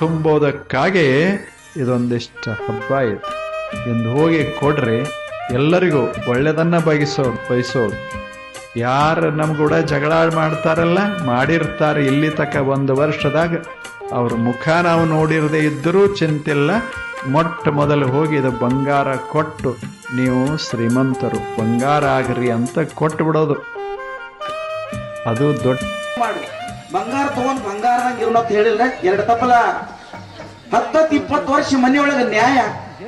ತುಂಬೋದಕ್ಕಾಗಿ ಇದೊಂದಿಷ್ಟು ಹಬ್ಬ ಇದೆ. ಎಂದು ಹೋಗಿ ಕೊಡ್ರಿ, ಎಲ್ಲರಿಗೂ ಒಳ್ಳೆಯದನ್ನು ಬಯಸೋ ಬಯಸೋದು ಯಾರು ನಮ್ಗೂಡ ಜಗಳ ಮಾಡ್ತಾರಲ್ಲ, ಮಾಡಿರ್ತಾರೆ ಇಲ್ಲಿ ತಕ್ಕ ಒಂದು ವರ್ಷದಾಗ. ಅವ್ರ ಮುಖ ನಾವು ನೋಡಿರದೇ ಇದ್ದರೂ ಚಿಂತಿಲ್ಲ. ಮೊಟ್ಟ ಮೊದಲು ಹೋಗಿ ಇದು ಬಂಗಾರ ಕೊಟ್ಟು, ನೀವು ಶ್ರೀಮಂತರು, ಬಂಗಾರ ಆಗ್ರಿ ಅಂತ ಕೊಟ್ಟು ಬಿಡೋದು ಅದು ದೊಡ್ಡ ಬಂಗಾರ ತಗೊಂಡು ಬಂಗಾರದಂಗೆ ಇರೋ ಅಂತ ಹೇಳಿಲ್ಲ ಎರಡು ತಪ್ಪಲ ಹತ್ತತ್ತು ಇಪ್ಪತ್ತು ವರ್ಷ ಮನೆಯೊಳಗೆ ನ್ಯಾಯ,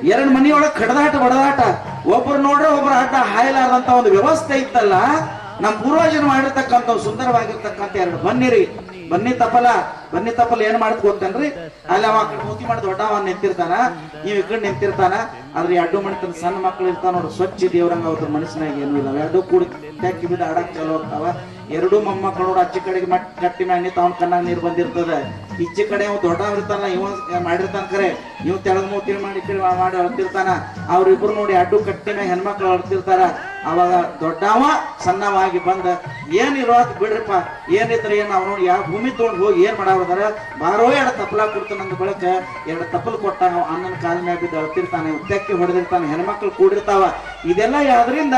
ಎರಡು ಮನೆಯೊಳಗೆ ಕಡದಾಟ, ಬಡದಾಟ, ಒಬ್ರು ನೋಡ್ರೆ ಒಬ್ರು ಆಟ ಹಾಯಲಾರ್ದಂತ ಒಂದು ವ್ಯವಸ್ಥೆ ಇತ್ತಲ್ಲ ನಮ್ಮ ಪೂರ್ವಜರು ಮಾಡಿರ್ತಕ್ಕಂಥ ಸುಂದರವಾಗಿರ್ತಕ್ಕಂಥ ಎರಡು ಬನ್ನಿರಿ ಬನ್ನಿ ತಪ್ಪಲ ಬನ್ನಿ ತಪ್ಪಲ ಏನ್ ಮಾಡ್ತ ಗೊತ್ತೇನ್ರಿ? ಅಲ್ಲಿ ಅವ ಪೂತಿ ಮೂತಿ ಮಾಡಿ ದೊಡ್ಡವ ನಿಂತಿರ್ತಾನ ನೀವ್ ಈ ಕಡೆ ನಿಂತಿರ್ತಾನ. ಆದ್ರೆ ಎರಡು ಮಣಿತನ ಸಣ್ಣ ಮಕ್ಳು ಇರ್ತಾನ ನೋಡ್ರಿ, ಸ್ವಚ್ಛ ದೇವ್ರಂಗ ಅವ್ರ ಮನಸ್ಸಿನಾಗ ಏನು ಇಲ್ಲ ಎರಡು ಕೂಡ ತೆಕ್ಕಿ ಬಿದ್ದು ಆಡಕ್ ಚಲೋ ಹೋಗ್ತಾವ ಎರಡು ಮೊಮ್ಮಕ್ಕಳು ನೋಡಿ ಅಚ್ಚಿ ಕಡೆಗೆ ಮಟ್ ಕಟ್ಟಿ ಮ್ಯಾನಿ ನಿಂತ ಅವ್ನ ಕಣ್ಣಾಗ ನೀರು ಬಂದಿರ್ತದ. ಈಚೆ ಕಡೆ ಅವ್ ದೊಡ್ಡವ ಇರ್ತಾನ, ಇವ ಮಾಡಿರ್ತಾನ ಕರೆ. ಇವ್ ತೆಳಗ್ ಮೂತಿ ಮಾಡಿ ಮಾಡಿ ಅಳ್ತಿರ್ತಾನ. ಅವ್ರಿಬ್ರು ನೋಡಿ ಅಡ್ಡು ಕಟ್ಟಿ ಮ್ಯಾಗ ಹೆಣ್ಮಕ್ಳು ಅಳ್ತಿರ್ತಾರ. ಅವಾಗ ದೊಡ್ಡವ ಸಣ್ಣವಾಗಿ ಬಂದ ಏನಿರೋ ಅದು ಬಿಡ್ರಿಪ್ಪ, ಏನಿದ್ರೆ ಏನು ಅವ್ರು ನೋಡಿ, ಯಾವ ಭೂಮಿ ತೊಗೊಂಡು ಹೋಗಿ ಏನ್ ಮಾಡಾವ್ರದಾರ ಬಾರೋ ಎರಡು ತಪ್ಪಲ ಕೊಡ್ತಾನ ಅಂತ ಬಳಕ ಎರಡು ತಪ್ಪಲ್ ಕೊಟ್ಟ ಅಣ್ಣನ ಕಾಲ ಮ್ಯಾಗ ಬಿದ್ದು ಅಳ್ತಿರ್ತಾನೆ ತೆಕ್ಕಿ ಹೊಡೆದಿರ್ತಾನೆ, ಹೆಣ್ಮಕ್ಳು ಕೂಡಿರ್ತಾವ. ಇದೆಲ್ಲ ಯಾವ್ದ್ರಿಂದ?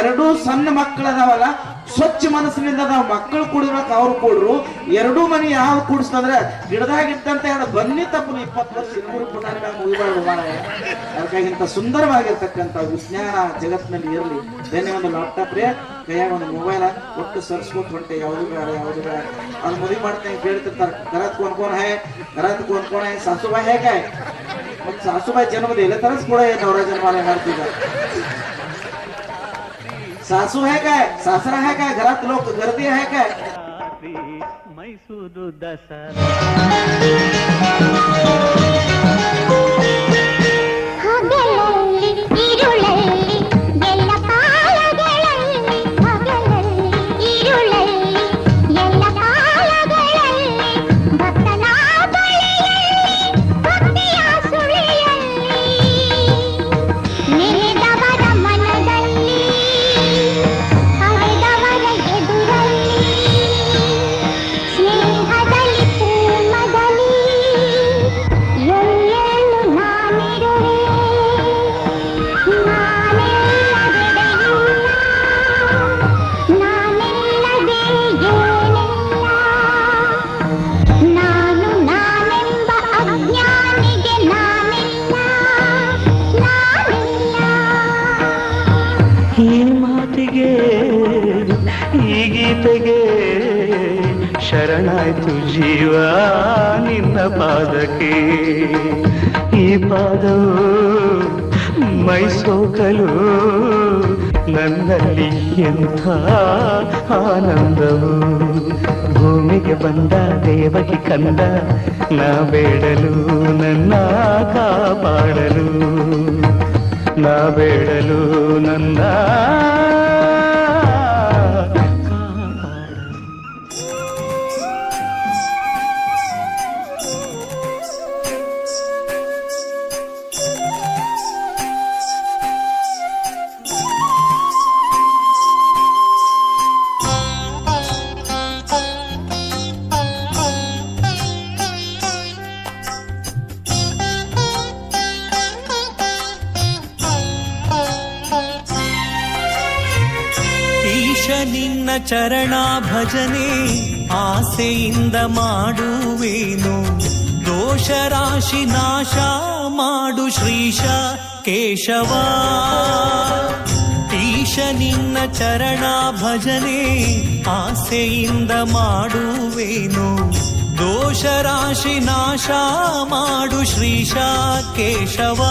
ಎರಡೂ ಸಣ್ಣ ಮಕ್ಕಳದಾವಲ್ಲ, ಸ್ವಚ್ಛ ಮನಸ್ಸಿನಿಂದ ನಾವು ಮಕ್ಕಳು ಕೂಡಿರೋಕ್ ಅವ್ರು ಕೂಡ್ರು. ಎರಡೂ ಮನಿ ಯಾವ ಕೂಡಿಸ್ತಂದ್ರೆ ಗಿಡದಾಗಿದ್ದಂತ ಅದು ಬನ್ನಿ ತಪ್ಪಲು ಇಪ್ಪತ್ತು ವರ್ಷ ಇನ್ನೂರು ಪುಟಾಣಿ ಮುಗಿಬಾರ್ದು ಸುಂದರವಾಗಿರ್ತಕ್ಕಂಥ ವಿಜ್ಞಾನ ಜಗತ್ತಿನಲ್ಲಿ ಇರಲಿ. ಬೇನೆ ಒಂದು ಲ್ಯಾಪ್ಟಾಪ್ ರೇ ಕೈಯಾಗ ಒಂದು ಮೊಬೈಲ್ ಒಟ್ಟು ಸರ್ಸ್ಕೊತ್ ಹೊಂಟೆ ಯಾವುದು ಬೇಡ ಯಾವುದು ಬೇಡ ಅದು ಮದುವೆ ಮಾಡ್ತೇನೆ ಕೇಳ್ತಿರ್ತಾರೆ घरात कोण कोण आहे घरात कोण कोण आहे सासूबाई आहे काय मग सासूबाई जन्म दिले तरच पुढे नवरा जन्माला येणार तुझा सासू आहे काय सासरा आहे काय घरात लोक गर्दी आहे काय ಮೈಸೂರು ದಸರಾ ಜೀವ ನಿನ್ನ ಪಾದಕ್ಕೆ. ಈ ಪಾದವು ಮೈಸೋಕಲು ನನ್ನಲ್ಲಿ ಎಂಥ ಆನಂದವು. ಭೂಮಿಗೆ ಬಂದ ದೇವಕಿ ಕಂದ, ನಾ ಬೇಡಲು, ನನ್ನ ಕಾಪಾಡಲು. ನಾ ಬೇಡಲು, ನನ್ನ ಈಶ ನಿನ್ನ ಚರಣ ಭಜನೆ ಆಸೆಯಿಂದ ಮಾಡುವೇನು? ದೋಷ ರಾಶಿ ನಾಶ ಮಾಡು ಶ್ರೀಶ ಕೇಶವ. ಈಶ ನಿನ್ನ ಚರಣ ಭಜನೆ ಆಸೆಯಿಂದ ಮಾಡುವೇನು? ದೋಷ ರಾಶಿ ನಾಶ ಮಾಡು ಶ್ರೀಶ ಕೇಶವ.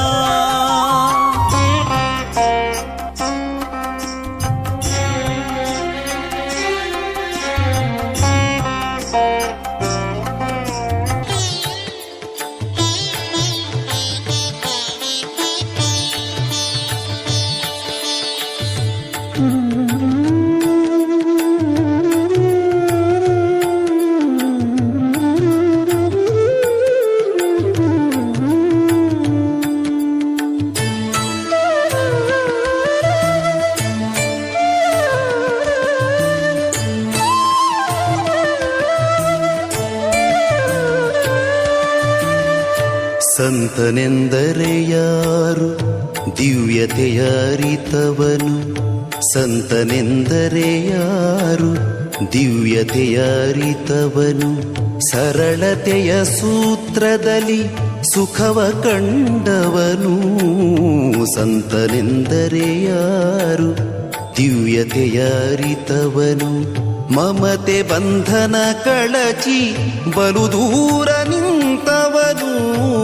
ಸಂತನೆಂದರೆ ಯಾರು ದಿವ್ಯತೆಯ ಅರಿತವನು ಸಂತನೆಂದರೆ ಯಾರು ದಿವ್ಯತೆಯ ಅರಿತವನು ಸರಳತೆಯ ಸೂತ್ರದಲ್ಲಿ ಸುಖವ ಕಂಡವನು. ಸಂತನೆಂದರೆ ಯಾರು ದಿವ್ಯತೆಯ ಅರಿತವನು ಮಮತೆ ಬಂಧನ ಕಳಚಿ ಬಲು ದೂರ ನಿಂತವನು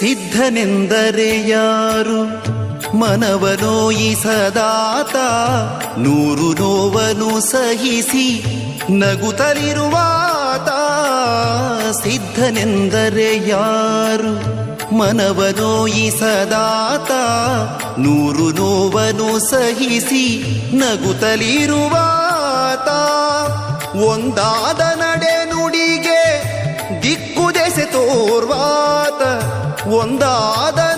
ಸಿದ್ಧನೆಂದರೆ ಯಾರು? ಮನವನೋಯಿಸದಾತ ನೂರು ನೋವನು ಸಹಿಸಿ ನಗುತ್ತಲಿರುವಾತ ಸಿದ್ಧನೆಂದರೆ ಯಾರು? ಮನವನೋಯಿಸದಾತ ನೂರು ನೋವನು ಸಹಿಸಿ ನಗುತ್ತಲಿರುವಾತ ಒಂದಾದ ನಡೆ ನುಡಿಗೆ ದಿಕ್ಕು ದೆಸೆ ತೋರ್ವಾತ ಒಂದಾದ